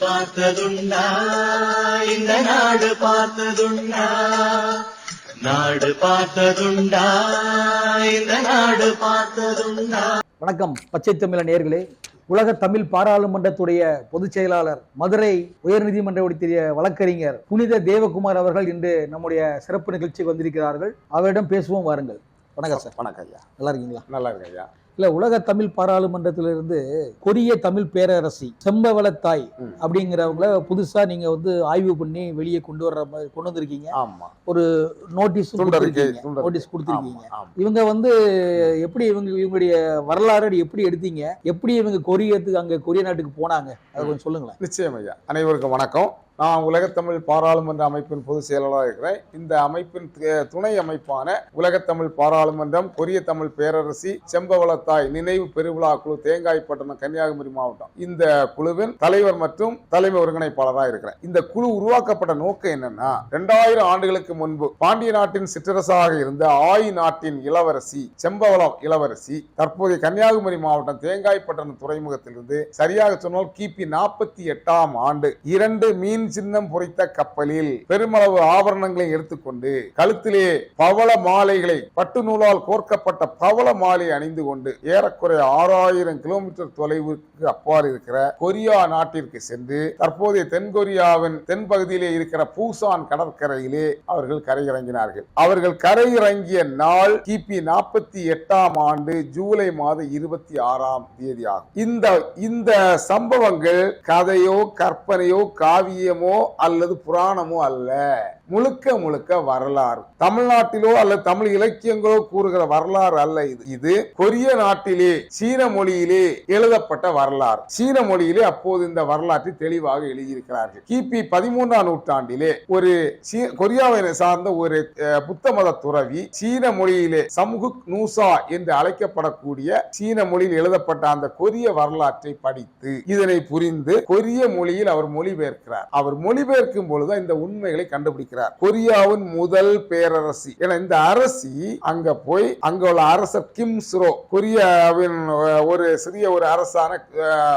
பார்த்ததுண்டா? இந்த நாடு பார்த்ததுண்டா? நாடு பார்த்ததுண்டா? இந்த நாடு பார்த்ததுண்டா? வணக்கம் பச்சை தமிழ நேயர்களே உலக தமிழ் பாராளுமன்றத்துடைய பொதுச் செயலாளர் மதுரை உயர்நீதிமன்றத்துடைய வழக்கறிஞர் புனித தேவகுமார் அவர்கள் இன்று நம்முடைய சிறப்பு நிகழ்ச்சிக்கு வந்திருக்கிறார்கள். அவரிடம் பேசுவோம் வாருங்கள். வணக்கம் சார். வணக்கம் ஐயா. நல்லா இருக்கீங்களா? நல்லா இருக்கு ஐயா. இல்ல உலக தமிழ் பாராளுமன்றத்திலிருந்து கொரிய தமிழ் பேரரசி செம்பவளத்தாய் ம். அப்படிங்கிறவங்கள புதுசா நீங்க வந்து ஆய்வு பண்ணி வெளியே கொண்டு வர்ற மாதிரி கொண்டு வந்திருக்கீங்க. ஆமா. நோட்டீஸ். நோட்டீஸ் கொடுத்திருக்கீங்க. இவங்க வந்து எப்படி இவங்க இவங்களுடைய வரலாறு எப்படி எடுத்தீங்க? எப்படி இவங்க கொரியத்துக்கு அங்க கொரிய நாட்டுக்கு போனாங்க? அதை கொஞ்சம் சொல்லுங்களேன். நிச்சயம் ஐயா. அனைவருக்கும் வணக்கம். நான் உலகத்தமிழ் பாராளுமன்ற அமைப்பின் பொதுச் செயலாளராக இருக்கிறேன். இந்த அமைப்பின் துணை அமைப்பான உலகத்தமிழ் பாராளுமன்றம் கொரிய தமிழ் பேரரசி செம்பவளத்தாய் நினைவு பெருவிழா குழு தேங்காய்பட்டணம் கன்னியாகுமரி மாவட்டம். இந்த குழுவின் தலைவர் மற்றும் தலைமை ஒருங்கிணைப்பாளராக இருக்கிறேன் இந்த குழு உருவாக்கப்பட்ட நோக்கம் என்னன்னா ரெண்டாயிரம் ஆண்டுகளுக்கு முன்பு பாண்டிய நாட்டின் சிற்றரசாக இருந்த ஆய் நாட்டின் இளவரசி செம்பவளம் இளவரசி தற்போதைய கன்னியாகுமரி மாவட்டம் தேங்காய்பட்டணம் துறைமுகத்திலிருந்து சரியாக சொன்னால் கிபி நாற்பத்தி எட்டாம் ஆண்டு இரண்டு மீன் சின்னம் பொறித்த கப்பலில் பெருமளவு ஆபரணங்களை எடுத்துக்கொண்டு கழுத்திலே பவள மாலைகளை பட்டு நூலால் கோர்க்கப்பட்ட பவள மாலை அணிந்து கொண்டு ஏறக்குறைய ஆறாயிரம் கிலோமீட்டர் தொலைவுக்கு அப்பால் இருக்கிற கொரியா நாட்டிற்கு சென்று தற்போதைய தென்கொரியாவின் தென்பகுதியிலே இருக்கிற பூசான் கடற்கரையிலே அவர்கள் கரையிறங்கினார்கள். அவர்கள் கரையிறங்கிய நாள் கிபி நாற்பத்தி எட்டாம் ஆண்டு ஜூலை மாதம் இருபத்தி ஆறாம் தேதி ஆகும் இந்த இந்த சம்பவங்கள் கதையோ கற்பனையோ காவியமோ அல்லது புராணமோ அல்ல. முழுக்க முழுக்க வரலாறு. தமிழ்நாட்டிலோ அல்ல தமிழ் இலக்கியங்களோ கூறுகிற வரலாறு அல்ல இது. இது கொரிய நாட்டிலே சீன மொழியிலே எழுதப்பட்ட வரலாறு. சீன மொழியிலே அப்போது இந்த வரலாற்றை தெளிவாக எழுதியிருக்கிறார்கள். கிபி பதிமூன்றாம் நூற்றாண்டிலே ஒரு சீ- கொரியாவை சார்ந்த ஒரு புத்த மத துறவி சீன மொழியிலே சமுகுக் நூசா என்று அழைக்கப்படக்கூடிய சீன மொழியில் எழுதப்பட்ட அந்த கொரிய வரலாற்றை படித்து இதனை புரிந்து கொரிய மொழியில் அவர் மொழிபெயர்க்கிறார். அவர் மொழிபெயர்க்கும் பொழுது இந்த உண்மைகளை கண்டுபிடிக்கிறார். கொரியாவின் முதல் பேரரசி. என இந்த அரசி அங்க போய் அங்க உள்ள அரசர் கிம் சுரோ கொரியாவின் ஒரு சிறிய ஒரு அரசான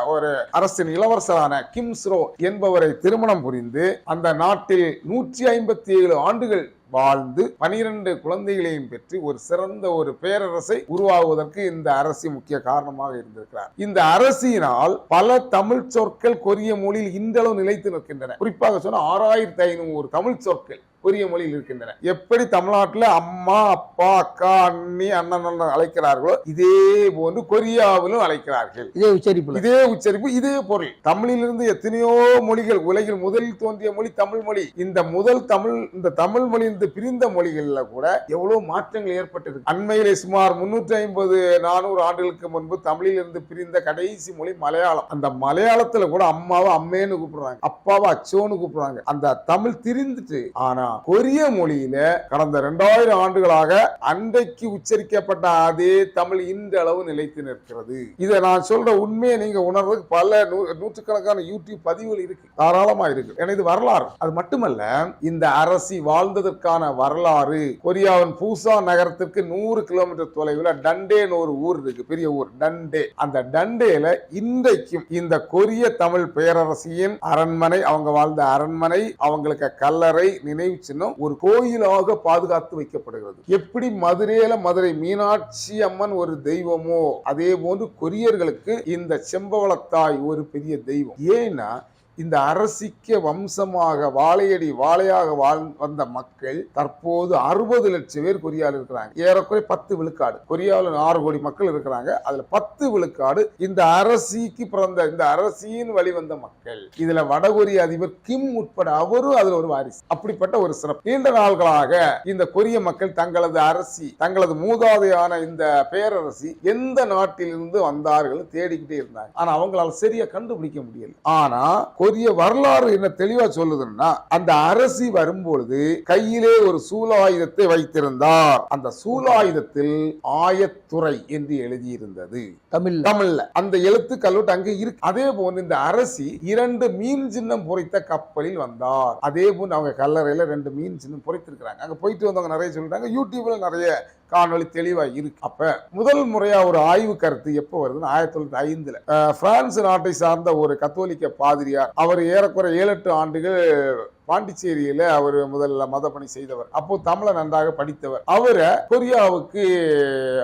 ஒரு அரசின் இளவரசரான கிம் சுரோ என்பவரை திருமணம் புரிந்து அந்த நாட்டில் நூற்றி ஐம்பத்தி ஏழு ஆண்டுகள் வாழ்ந்து பனிரெண்டு குழந்தைகளையும் பெற்று ஒரு சிறந்த ஒரு பேரரசை உருவாகுவதற்கு இந்த அரசி முக்கிய காரணமாக இருந்திருக்கிறார். இந்த அரசியினால் பல தமிழ் சொற்கள் கொரிய மொழியில் இன்றளவு நிலைத்து நிற்கின்றன. குறிப்பாக சொன்ன ஆறாயிரத்தி ஐநூறு தமிழ் சொற்கள். கொரிய மொழியில் இருக்கின்றன. எப்படி தமிழ்நாட்டில் அம்மா அப்பா அக்கா அண்ணி அண்ணன் அண்ணன் அழைக்கிறார்களோ இதே போன்று கொரியாவிலும் அழைக்கிறார்கள். இதே உச்சரிப்புல. இதே உச்சரிப்பு இதே பொருள். தமிழிலிருந்து எத்தனையோ மொழிகள் உலகில் முதலில் தோன்றிய மொழி தமிழ் மொழி. இந்த முதல் தமிழ் இந்த தமிழ் மொழியிலிருந்து பிரிந்த மொழிகள்ல கூட எவ்வளவு மாற்றங்கள் ஏற்பட்டிருக்கு. அண்மையிலே சுமார் முன்னூற்றி ஐம்பது நானூறு ஆண்டுகளுக்கு முன்பு தமிழிலிருந்து பிரிந்த கடைசி மொழி மலையாளம். அந்த மலையாளத்துல கூட அம்மாவை அம்மேன்னு கூப்பிடுறாங்க அப்பாவை அச்சோன்னு கூப்பிடுறாங்க. அந்த தமிழ் திரிந்துட்டு ஆனா கொரிய மொழியில கடந்த ரெண்டாயிரம் ஆண்டுகளாக அன்றைக்கு உச்சரிக்கப்பட்ட அதே தமிழ் இந்த அளவு நிலைத்து நிற்கிறது. இதை நான் சொல்ற உண்மையை நீங்க உணர்றதுக்கு பல நூற்றுக்கணக்கான யூடியூப் பதிவுகள் இருக்கு. தாராளமா இருக்கு. ஏன்னா இது வரலாறு. அது மட்டுமல்ல இந்த அரசி வாழ்ந்ததற்கான வரலாறு கொரியாவின் பூசா நகரத்திற்கு நூறு கிலோமீட்டர் தொலைவில் டண்டேன்னு ஒரு ஊர் இருக்கு. பெரிய ஊர் டண்டே. அந்த டண்டேல இன்றைக்கும் இந்த கொரிய தமிழ் பேரரசியின் அரண்மனை அவங்க வாழ்ந்த அரண்மனை அவங்களுக்கு கல்லறை நினைவு சின்னம் ஒரு கோயிலாக பாதுகாத்து வைக்கப்படுகிறது. எப்படி மதுரையில மதுரை மீனாட்சி அம்மன் ஒரு தெய்வமோ அதே போன்று கொரியர்களுக்கு இந்த செம்பவளத்தாய் ஒரு பெரிய தெய்வம். ஏன்னா இந்த அரசிக்க வம்சமாக வாழையடி வாழையாக வாழ் வந்த மக்கள் தற்போது அறுபது லட்சம் பேர் கொரியாவில் இருக்கிறாங்க. ஏறக்குறைய பத்து விழுக்காடு. கொரியாவில் ஆறு கோடி மக்கள் இருக்கிறாங்க. அதுல பத்து விழுக்காடு இந்த அரசிக்கு பிறந்த இந்த அரசியின் வழிவந்த மக்கள். இதுல வடகொரிய அதிபர் கிம் உட்பட அவரும் அதுல ஒரு வாரிசு. அப்படிப்பட்ட ஒரு சிறப்பு. நீண்ட நாள்களாக இந்த கொரிய மக்கள் தங்களது அரசி தங்களது மூதாதையான இந்த பேரரசி எந்த நாட்டிலிருந்து வந்தார்கள் தேடிக்கிட்டே இருந்தாங்க. ஆனா அவங்களால சரியா கண்டுபிடிக்க முடியல. ஆனா கொரிய வரலாறு என்ன தெளிவா சொல்லுதுன்னா அந்த அரசி வரும்பொழுது கையிலே ஒரு சூலாயுதத்தை வைத்திருந்தார். அந்த சூலாயுதத்தில் ஆயத்துறை என்று எழுதியிருந்தது. தமிழ்ல. தமிழ்ல. அந்த எழுத்து கல்வெட்டு அங்கே இருக்கு. அதே போன்று இந்த அரசி இரண்டு மீன் சின்னம் பொறித்த கப்பலில் வந்தார். அதே போன்று அவங்க கல்லறையில ரெண்டு மீன் சின்னம் பொறித்திருக்கிறாங்க. அங்க போயிட்டு வந்தவங்க நிறைய சொல்றாங்க யூடியூப்ல நிறைய காணொலி தெளிவா இருக்கு. அப்ப முதல் முறையா ஒரு ஆய்வு கருத்து எப்போ வருதுன்னு ஆயிரத்தி தொள்ளாயிரத்தி ஐந்துல. பிரான்ஸ் நாட்டை சார்ந்த ஒரு கத்தோலிக்க பாதிரியார் அவர் ஏறக்குறை ஏழு எட்டு ஆண்டுகள் பாண்டிச்சேரியில அவர் முதல்ல மதப்பணி செய்தவர். அப்போ தமிழை நன்றாக படித்தவர். அவரை கொரியாவுக்கு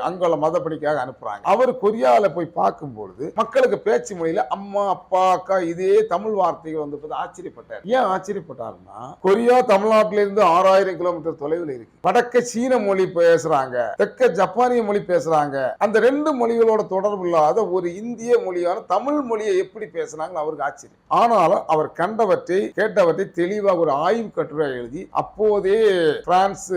அங்குள்ள மதப்பணிக்காக அனுப்புறாங்க. அவர் கொரியால போய் பார்க்கும்பொழுது மக்களுக்கு பேச்சு மொழியில அம்மா அப்பா அக்கா இதே தமிழ் வார்த்தைகள் வந்து ஆச்சரியப்பட்டார். ஏன் ஆச்சரியப்பட்டாருன்னா கொரியா தமிழ்நாட்டில இருந்து ஆறாயிரம் கிலோமீட்டர் தொலைவில் இருக்கு. வடக்க சீன மொழி பேசுறாங்க. தெற்க ஜப்பானிய மொழி பேசுறாங்க. அந்த ரெண்டு மொழிகளோட தொடர்பு இல்லாத ஒரு இந்திய மொழியான தமிழ் மொழியை எப்படி பேசுனாங்கன்னு அவருக்கு ஆச்சரியம். ஆனாலும் அவர் கண்டவற்றை கேட்டவற்றை தெளிவாக ஒரு ஆய்வு கட்டுரை எழுதி அப்போதே பிரான்ஸ்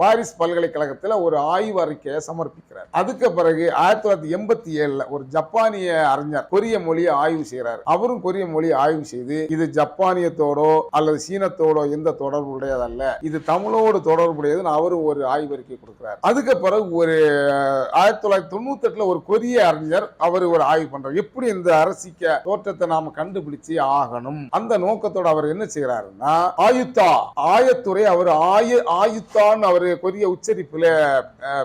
பாரிஸ் பல்கலைக்கழகத்தில் ஒரு ஆய்வு அறிக்கையை சமர்ப்பிக்கிறார். அதுக்கு பிறகு ஆயிரத்தி தொள்ளாயிரத்தி எண்பத்தி ஏழுல ஒரு ஜப்பானிய அறிஞர் கொரிய மொழியை ஆய்வு செய்கிறார் அவரும் கொரிய மொழியை ஆய்வு செய்து இது ஜப்பானியத்தோடோ அல்லது சீனத்தோடோ எந்த தொடர்புடையதல்ல இது தமிழோடு தொடர்புடையதுன்னு அவரு ஒரு ஆய்வறிக்கை கொடுக்கிறார். அதுக்கு பிறகு ஒரு ஆயிரத்தி தொள்ளாயிரத்தி தொண்ணூத்தி எட்டுல ஒரு கொரிய அறிஞர் அவர் ஒரு ஆய்வு பண்றார். எப்படி இந்த அரசிக்க தோற்றத்தை நாம கண்டுபிடிச்சு ஆகணும்? அந்த நோக்கத்தோட அவர் என்ன செய்கிறாருன்னா ஆயுத்தா? ஆயத்துறை அவர் ஆய ஆயுத்தான்னு அவர் கொரிய உச்சரிப்புல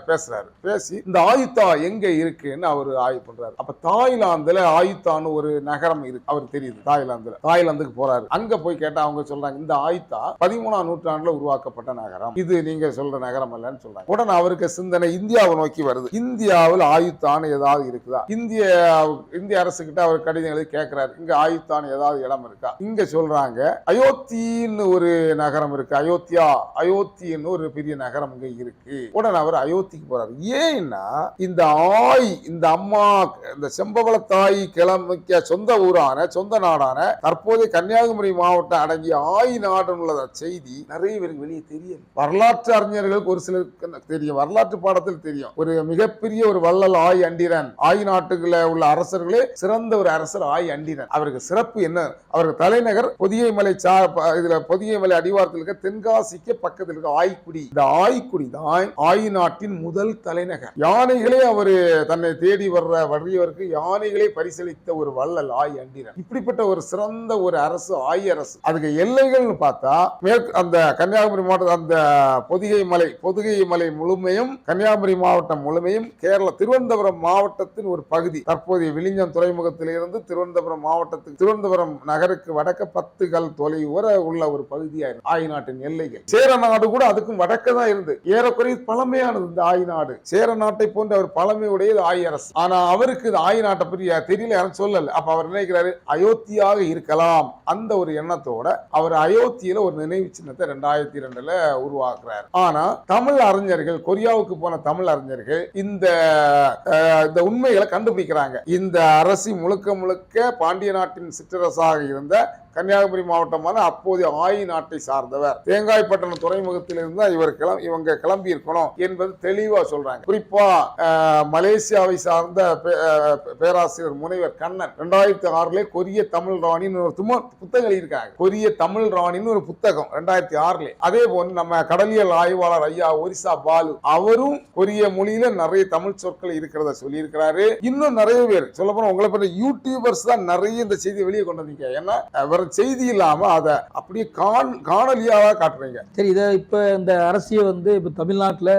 பேசுறாரு. பேசி இந்த ஆயுத்தா எங்க இருக்குன்னு அவர் ஆய்வு பண்றாரு. அப்ப தாய்லாந்துல ஆயுத்தான்னு ஒரு நகரம் இருக்கு. அவர் தெரியுது தாய்லாந்துல. தாய்லாந்துக்கு போறாரு. அங்க போய் கேட்டா அவங்க சொல்றாங்க இந்த ஆயுத்தா பதிமூணாம் நூற்றாண்டுல உருவாக்கப்பட்ட நகரம். இது நீங்க சொல்ற நகரம் இல்லைன்னு சொல்றாங்க. உடனே அவருக்கு சிந்தனை இந்தியாவை நோக்கி வருது. இந்தியாவில் ஆயுத்தான்னு ஏதாவது இருக்குதா? இந்திய இந்திய அரசு கிட்ட அவர் கடிதங்களை கேட்கிறாரு இங்க ஆயுத்தான்னு ஏதாவது இடம் இருக்கா? இங்க சொல்றாங்க அயோத்தின்னு ஒரு நகரம் இருக்கு. அயோத்தியா அயோத்தின்னு ஒரு பெரிய நகரம் இங்க இருக்கு. உடனே அவர் அயோத்திக்கு போறாரு. ஏன்னா இந்த ஆய் இந்த அம்மா இந்த செம்பவள தாய் கிளம்பிக்க சொந்த ஊரான சொந்த நாடான தற்போதைய கன்னியாகுமரி மாவட்டம் அடங்கிய ஆய் நாடுன்னு உள்ள செய்தி நிறைய பேருக்கு வெளியே தெரியும் வரலாற்று அறிஞர்களுக்கு ஒரு சிலருக்கு தெரியும்? வரலாற்று பாடத்தில் தெரியும். ஒரு மிகப்பெரிய ஒரு வள்ளல் ஆய் அண்டிரன். ஆய் நாட்டுக்குள்ள உள்ள அரசர்களே சிறந்த ஒரு அரசர் ஆய் அண்டிரன். அவருக்கு சிறப்பு என்ன? அவருக்கு தலைநகர் பொதிகை மலை சா இதுல பொதிய மலை அடிவாரத்தில் இருக்க தென்காசிக்கு பக்கத்தில் இருக்க ஆய்க்குடி இந்த ஆய்க்குடி தான் ஆய் நாட்டின் முதல் தலைநகர். யானைகளே அவரு தன்னை தேடி வர்ற வறியவருக்கு யானைகளே பரிசளித்த ஒரு வள்ளல் ஆய் அண்டிரன். இப்படிப்பட்ட ஒரு சிறந்த ஒரு அரசு ஆய் அரசு அதுக்கு எல்லைகள்னு பார்த்தா மேற்கு அந்த கன்னியாகுமரி மாவட்டம் அந்த பொதிகை மலை பொதிகை மலை முழுமையும் கன்னியாகுமரி மாவட்டம் முழுமையும் கேரள திருவனந்தபுரம் மாவட்டத்தின் ஒரு பகுதி. தற்போதைய விழிஞ்சம் துறைமுகத்திலிருந்து திருவனந்தபுரம் மாவட்டத்துக்கு திருவனந்தபுரம் நகருக்கு வடக்க பத்து கல் தொலைவு உள்ள ஒரு பகுதியாக ஆய் நாட்டின் எல்லைகள். சேர நாடு கூட அதுக்கும் வடக்க தான் இருந்து. ஏறக்குறைய பழமையானது இந்த ஆய் நாடு சேர நாட்டை போன்ற ஒரு பழமையுடையது ஆய் அரசு ஆனா அவருக்கு இது ஆய் நாட்டை பற்றி தெரியல யாரும் சொல்லல. அப்ப அவர் நினைக்கிறாரு? அயோத்தியாக இருக்கலாம். அந்த ஒரு எண்ணத்தோட அவர் அயோத்தியில ஒரு நினைவு சின்னத்தை ரெண்டாயிரத்தி ரெண்டுல உருவாக்குறாரு. ஆனா தமிழ் அறிஞர்கள் கொரியாவுக்கு போன தமிழ் அறிஞர்கள் இந்த இந்த உண்மைகளை கண்டுபிடிக்கிறாங்க. இந்த அரசி முழுக்க முழுக்க பாண்டிய நாட்டின் சிற்றரசாக இருந்த கன்னியாகுமரி மாவட்டமான அப்போதைய ஆயி நாட்டை சார்ந்தவர். தேங்காய்பட்டணம் துறைமுகத்திலிருந்து இவர் கிளம் இவங்க கிளம்பி இருக்கணும் என்பது தெளிவா சொல்றாங்க. குறிப்பா மலேசியாவை சார்ந்த பே- பேராசிரியர் முனைவர் கண்ணன் ரெண்டாயிரத்தி ஆறுல கொரிய தமிழ் ராணின்னு ஒரு தும புத்தகம் எழுதியிருக்காங்க கொரிய தமிழ் ராணின்னு ஒரு புத்தகம் ரெண்டாயிரத்தி ஆறுல. அதே போல் நம்ம கடலியல் ஆய்வாளர் ஐயா ஒரிசா பாலு அவரும் கொரிய மொழியில நிறைய தமிழ் சொற்கள் இருக்கிறத சொல்லியிருக்கிறாரு. இன்னும் நிறைய பேர் சொல்ல போனா உங்களை பற்றி யூடியூபர்ஸ் தான் நிறைய இந்த செய்தியை வெளியே கொண்டு வந்தீங்க ஏன்னா செய்தி இல்லாம அதை அப்படியே காண் காணொலியாக காட்டுறீங்க சரி இதை இப்ப இந்த அரசியல் வந்து இப்ப தமிழ்நாட்டுல.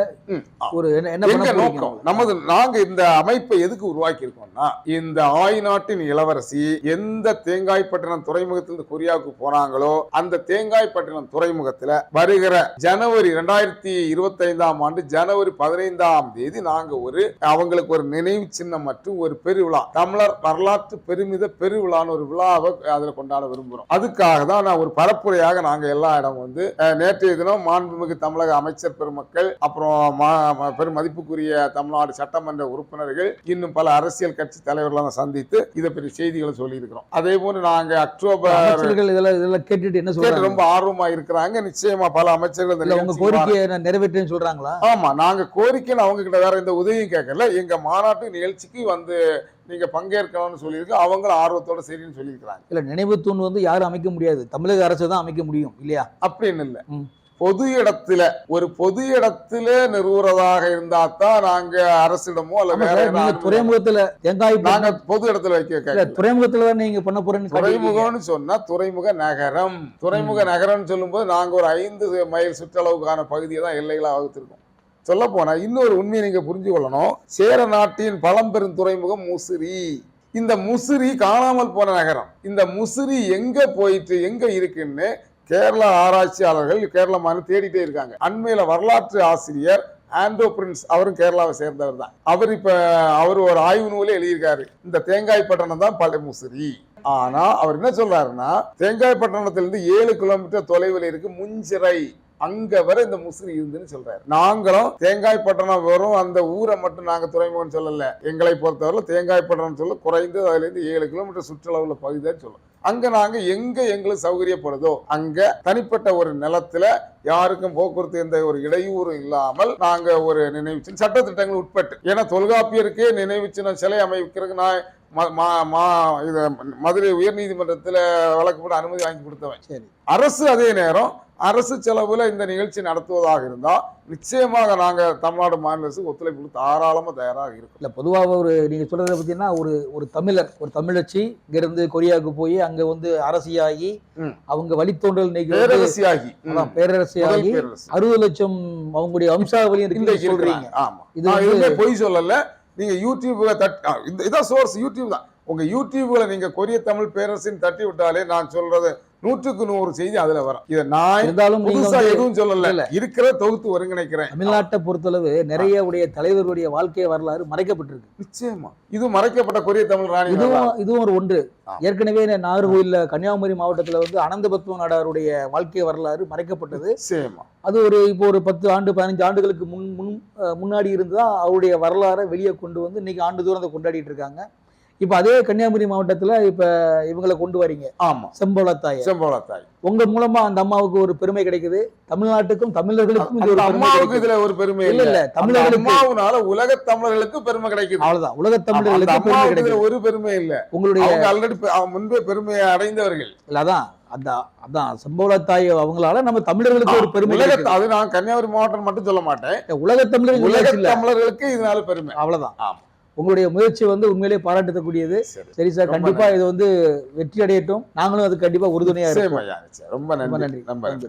ஒரு என்ன நோக்கம்? நமது நாங்க இந்த அமைப்பை எதுக்கு உருவாக்கி இருக்கோம்னா இந்த ஆய் நாட்டின் இளவரசி எந்த தேங்காய்பட்டினம் துறைமுகத்திலிருந்து கொரியாவுக்கு போனாங்களோ அந்த தேங்காய்பட்டினம் துறைமுகத்துல வருகிற ஜனவரி ரெண்டாயிரத்தி இருபத்தி ஐந்தாம் ஆண்டு ஜனவரி பதினைந்தாம் தேதி நாங்க ஒரு அவங்களுக்கு ஒரு நினைவு சின்னம் மற்றும் ஒரு பெருவிழா தமிழர் வரலாற்று பெருமித பெருவிழான்னு ஒரு விழாவை அதுல கொண்டாட விரும்புறோம். அதுக்காக தான் நான் ஒரு பரப்புரையாக நாங்க எல்லா இடம் வந்து நேற்றைய தினம் மாண்புமிகு தமிழக அமைச்சர் பெருமக்கள் அப்புறம் மா- ம- பெரும் மதிப்புக்குரிய தமிழ்நாடு சட்டமன்ற உறுப்பினர்கள் இன்னும் பல அரசியல் கட்சி தலைவர்களை சந்தித்து இதை பற்றி செய்திகளை சொல்லி இருக்கிறோம் அதே போன்று நாங்க அக்டோபர் இதெல்லாம் இதெல்லாம் கேட்டுட்டு என்ன சொல்றாங்க? ரொம்ப ஆர்வமா இருக்கிறாங்க. நிச்சயமா பல அமைச்சர்கள் இந்த உங்க கோரிக்கையை நிறைவேற்றேன்னு சொல்றாங்களா? ஆமா நாங்க கோரிக்கைன்னு அவங்க கிட்ட வேற எந்த உதவியும் கேட்கல எங்க மாநாட்டு நிகழ்ச்சிக்கு வந்து நீங்க பங்கேற்கலாம்னு சொல்லியிருக்கு. அவங்களும் ஆர்வத்தோட சரின்னு சொல்லியிருக்கிறாங்க. இல்ல நினைவு தூண் வந்து யாரும் அமைக்க முடியாது. தமிழக அரசு தான் அமைக்க முடியும் இல்லையா? அப்படின்னு இல்ல. பொது இடத்துல ஒரு பொது இடத்துல நிறுவுறதாக இருந்தா தான் நாங்க அரசிடமோ அல்ல துறைமுகத்துல தேங்காய் நாங்க பொது இடத்துல வைக்க துறைமுகத்துல நீங்க பண்ண போறேன்னு காட்டியிருக்கீங்க. துறைமுகம்னு சொன்னா துறைமுக நகரம். துறைமுக நகரம்னு சொல்லும்போது நாங்க ஒரு ஐந்து மைல் சுற்றளவுக்கான பகுதியை தான் எல்லைகளா வகுத்திருக்கோம். சொல்ல போனால் இன்னொரு உண்மையை நீங்கள் புரிஞ்சு கொள்ளணும். சேர நாட்டின் பழம்பெரும் துறைமுகம் முசிறி. இந்த முசிறி காணாமல் போன நகரம். இந்த முசிறி எங்கே போயிட்டு எங்கே இருக்குன்னு கேரள ஆராய்ச்சியாளர்கள் கேரள மாநிலம் தேடிட்டே இருக்காங்க. அண்மையில் வரலாற்று ஆசிரியர் ஆண்ட்ரோ பிரின்ஸ் அவரும் கேரளாவை சேர்ந்தவர் தான். அவர் இப்போ அவர் ஒரு ஆய்வு நூலே எழுதியிருக்காரு. இந்த தேங்காய் பட்டணம் தான் பழைய முசிறி. ஆனால் அவர் என்ன சொல்றாருன்னா தேங்காய் பட்டணத்திலிருந்து ஏழு கிலோமீட்டர் தொலைவில் இருக்கு முஞ்சிறை அங்க வர இந்த முசிறி இருந்துன்னு சொல்றாரு. நாங்களும் தேங்காய் பட்டணம் வரும் அந்த ஊரை மட்டும் நாங்க துறைமுகம் சொல்லல. எங்களை பொறுத்தவரை தேங்காய் பட்டணம் சொல்ல குறைந்து அதுல இருந்து ஏழு கிலோமீட்டர் சுற்றளவுல பகுதி தான் சொல்லும். அங்க நாங்க எங்க எங்களுக்கு சௌகரியப்படுதோ அங்க தனிப்பட்ட ஒரு நிலத்துல யாருக்கும் போக்குவரத்து எந்த ஒரு இடையூறு இல்லாமல் நாங்க ஒரு நினைவு சட்ட திட்டங்கள் உட்பட்டு. ஏன்னா தொல்காப்பியருக்கே நினைவு சின்ன சிலை அமைக்கிறதுக்கு நான் இது மதுரை உயர்நீதிமன்றத்துல வழக்கு போட்டு அனுமதி வாங்கி கொடுத்தவன். சரி. அரசு அதே நேரம் அரசு செலவுல இந்த நிகழ்ச்சி நடத்துவதாக இருந்தா நிச்சயமாக நாங்க தமிழ்நாடு மாநில அரசுக்கு ஒத்துழைப்பு கொடுத்து தாராளமா தயாராக இருக்கோம். இல்ல பொதுவாக ஒரு நீங்க சொல்றத பார்த்தீங்கன்னா ஒரு ஒரு தமிழர் ஒரு தமிழச்சி இங்கிருந்து கொரியாவுக்கு போய் அங்க வந்து அரசியாகி. அவங்க வழித்தோன்றல் பேரரசியாகி. பேரரசியாகி அறுபது லட்சம் அவங்களுடைய வம்சாவளி இருக்கு இன்றைக்கு சொல்றீங்க. இருக்கிறாங்க ஆமா. இது பொய் சொல்லல. நீங்கள் யூடியூப்ல தட் இந்த இதான் சோர்ஸ் யூடியூப் தான். உங்கள் யூடியூப்ல நீங்கள் கொரிய தமிழ் பேரரசின்னு தட்டி விட்டாலே நான் சொல்கிறது நூற்றுக்கு நூறு செய்தி அதுல வரும். இதை நான் இருந்தாலும் புதுசா எதுவும் சொல்லல. இருக்கிற தொகுத்து ஒருங்கிணைக்கிறேன். தமிழ்நாட்டை பொறுத்தளவு நிறைய உடைய தலைவர்களுடைய வாழ்க்கை வரலாறு மறைக்கப்பட்டிருக்கு. நிச்சயமா. இது மறைக்கப்பட்ட கொரிய தமிழ் ராணி. இதுவும் இதுவும் ஒரு ஒன்று. ஏற்கனவே நாகர்கோயில்ல கன்னியாகுமரி மாவட்டத்துல வந்து அனந்த பத்ம நாடாருடைய வாழ்க்கை வரலாறு மறைக்கப்பட்டது. நிச்சயமா. அது ஒரு இப்போ ஒரு பத்து ஆண்டு பதினஞ்சு ஆண்டுகளுக்கு முன் முன் முன்னாடி இருந்து தான் அவருடைய வரலாறை வெளியே கொண்டு வந்து இன்னைக்கு ஆண்டு தூரம் அதை கொண்டாடிட்டு இருக்காங்க. இப்போ அதே கன்னியாகுமரி மாவட்டத்துல இப்ப இவங்களை கொண்டு வரீங்க. ஆமா. செம்பவளத்தாய. செம்போலத்தாய் உங்க மூலமா அந்த அம்மாவுக்கு ஒரு பெருமை கிடைக்குது. தமிழ்நாட்டுக்கும் தமிழர்களுக்கும் அம்மாவுக்கு. இதுல ஒரு பெருமை இல்ல. இல்ல தமிழர்களுக்கு உலக தமிழர்களுக்கு பெருமை கிடைக்குது. அவ்வளவுதான். உலக தமிழர்களுக்கு ஒரு பெருமை இல்ல. உங்களுடைய ஆல்ரெடி முன்பே பெருமையை அடைந்தவர்கள். இல்ல அதான். அந்த அதான். சம்பவத்தாய் அவங்களால நம்ம தமிழர்களுக்கு ஒரு பெருமை. அது நான் கன்னியாகுமரி மாவட்டம் மட்டும் சொல்ல மாட்டேன். உலக தமிழர்கள் உலக தமிழர்களுக்கு இதனால பெருமை. அவ்வளவுதான். ஆமா. உங்களுடைய முயற்சி வந்து உண்மையிலேயே பாராட்டக்கூடியது சரி சரி. கண்டிப்பா இது வந்து வெற்றி அடையட்டும். நாங்களும் அது கண்டிப்பா உறுதுணையா இருக்கோம். ரொம்ப நன்றி. ரொம்ப. நன்றி.